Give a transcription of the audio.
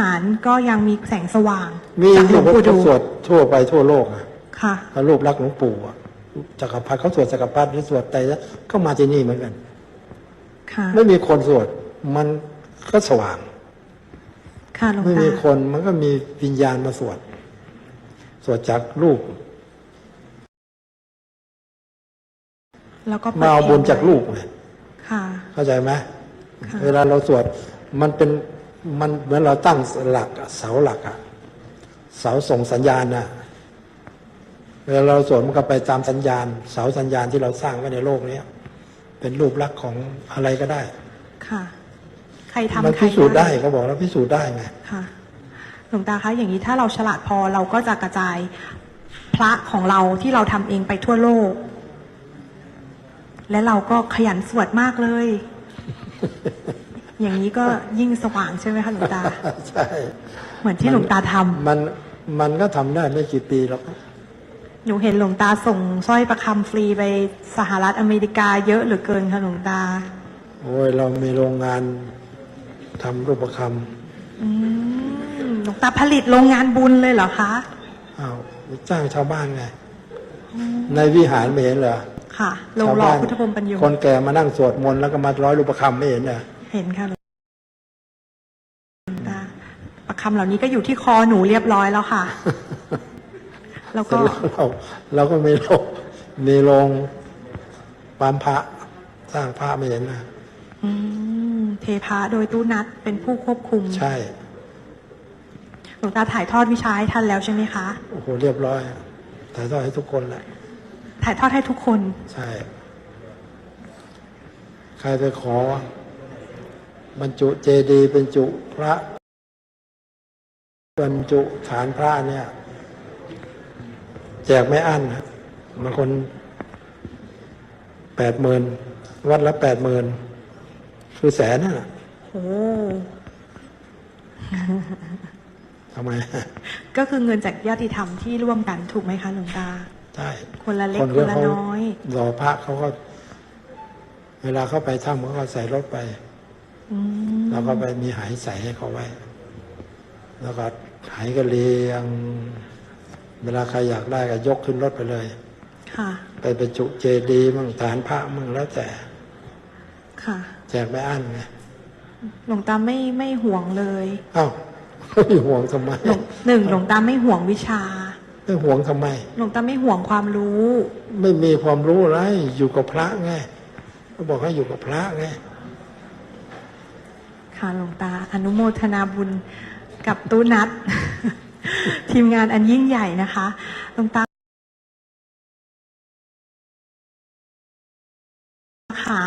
หารก็ยังมีแสงสว่างมีจากหอลวยู่งเขาปู่ดูสวดทั่วไปทั่วโลกอะค่ะ พระรูปลักษณ์หลวงปู่อะจักรพรรดิเขาสวดจักรพรรดิหรือสวดไตรแล้วก็มาที่นี่เหมือนกัน ค่ะ ไม่มีคนสวดมันก็สว่าง ค่ะหลวงไม่ตามีคนมันก็มีวิญญาณมาสวด สวดจากรูปแล้วก็ปิดมาเอาบุญจากรูปไงค่ะ เข้าใจไหมค่ะ เวลาเราสวดมันเป็น มันเหมือนเราตั้งหลักอะเสาหลักอะเสาส่งสัญญาณนะเวลาเราสวดมันก็ไปตามสัญญาณ เสาสัญญาณที่เราสร้างไว้ในโลกนี้เป็นรูปลักษณ์ของอะไรก็ได้ ค่ะ ใครทำมันใครพิสูจน์ได้เขาบอกแล้วพิสูจน์ได้ไงค่ะหลวงตาคะอย่างนี้ถ้าเราฉลาดพอเราก็จะกระจายพระของเราที่เราทำเองไปทั่วโลก และเราก็ขยันสวดมากเลย อย่างนี้ก็ยิ่งสว่างใช่ไหมคะหลวงตา ใช่ เหมือนที่หลวงตาทำมันมันก็ทำได้ไม่กี่ปีหรอกหนูเห็นหลวงตาส่งสร้อยประคำฟรีไปสหรัฐอเมริกาเยอะเหลือเกินค่ะหลวงตา โอ้ยเรามีโรงงานทำรูปคอืมหลวงตาผลิตโรงงานบุญเลยเหรอคะำอ้าวจ้างชาวบ้านไง ในวิหารไม่เห็นเหรอ ค่ะโรงหล่อพุทธพรหมปัญโยคนแก่มานั่งสวดมนต์แล้วก็มาร้อยรูปคำไม่เห็นเหรอ เห็นค่ะหลวงตาประคำเหล่านี้ก็อยู่ที่คอหนูเรียบร้อยแล้วค่ะ แล้วเสร็ก็จแล้วเราเราก็มีโรงมีโรงปั๊มพระสร้างพระไม่เห็นนะอืมเทพาโดยตู้นัดเป็นผู้ควบคุม ใช่หลวงตาถ่ายทอดวิชาให้ท่านแล้วใช่ไหมคะโอ้โหเรียบร้อย ถ่ายทอดให้ทุกคนแหละถ่ายทอดให้ทุกคน ใช่ ใครไปขอ บรรจุเจดีย์บรรจุพระบรรจุฐานพระเนี่ย แจกไม่อั้นนะบางคนแปดหมื่นวัดละแปดหมื่นคือแสนน่ะโอ้ทำไม ก็คือเงินจากญาติธรรมที่ร่วมกันถูกไหมคะหลวงตาใช่คนละเล็กคนคนละเขาน้อยรอพระเขาก็ เวลาเขาไปถ้ำเขาก็ใส่รถไปอืม แล้วก็ไปมีหายใส่ให้เขาไว้ แล้วก็หายก็เรียง เวลาใครอยากได้ก็ยกขึ้นรถไปเลย ค่ะ ไปบรรจุเจดีย์มั่งฐานพระมั่งแล้วแต่ ค่ะ แจกไม่อั้นไงหลวงตาไม่ไม่ห่วงเลยเอ้าไม่ห่วงทำไมหลวงหนึ่งหลวงตาไม่ห่วงวิชา ไม่ห่วงทำไม หลวงตาไม่ห่วงความรู้ ไม่มีความรู้อะไรอยู่กับพระไงเขาบอกให้อยู่กับพระไง ค่ะหลวงตา อนุโมทนาบุญกับตู้นัด ทีมงานอันยิ่งใหญ่นะคะหลวงตาค่ะ